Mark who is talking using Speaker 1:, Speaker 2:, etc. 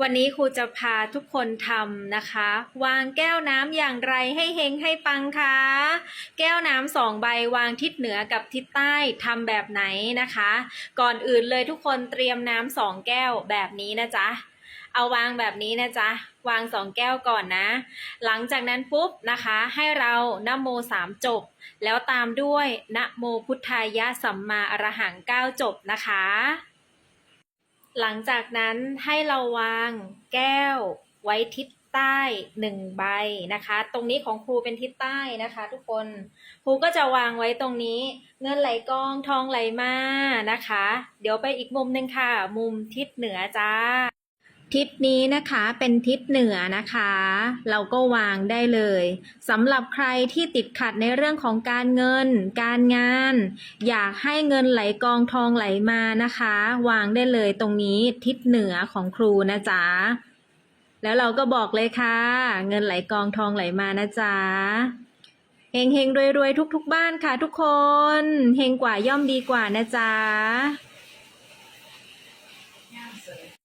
Speaker 1: วันนี้ครูจะพาทุกคนทำนะคะ วางแก้วน้ำอย่างไรให้เฮงให้ปังคะแก้วน้ำสองใบวางทิศเหนือกับทิศใต้ทำแบบไหนนะคะ ก่อนอื่นเลยทุกคนเตรียมน้ำสองแก้วแบบนี้นะจ๊ะเอาวางแบบนี้นะจ๊ะ วางสองแก้วก่อนนะ หลังจากนั้นปุ๊บนะคะ ให้เรานะโมสามจบ แล้วตามด้วยนะโมพุทธายะสัมมาอรหังเก้าจบนะคะ หลังจากนั้นให้เราวางแก้วไว้ทิศใต้หนึ่งใบนะคะ ตรงนี้ของครูเป็นทิศใต้นะคะ ทุกคนครูก็จะวางไว้ตรงนี้ เงินไหลกองทองไหลมานะคะ เดี๋ยวไปอีกมุมหนึ่งค่ะ มุมทิศเหนือจ้า ทิศนี้นะคะเป็นทิศเหนือนะคะ เราก็วางได้เลยสำหรับใครที่ติดขัดในเรื่องของการเงิน การงาน อยากให้เงินไหลกองทองไหลมานะคะ วางได้เลยตรงนี้ทิศเหนือของครูนะจ๊ะแล้วเราก็บอกเลยค่ะ เงินไหลกองทองไหลมานะจ๊ะเฮงเฮงรวยรวยๆทุกๆบ้านค่ะทุกคนเฮงกว่าย่อมดีกว่านะจ๊ะ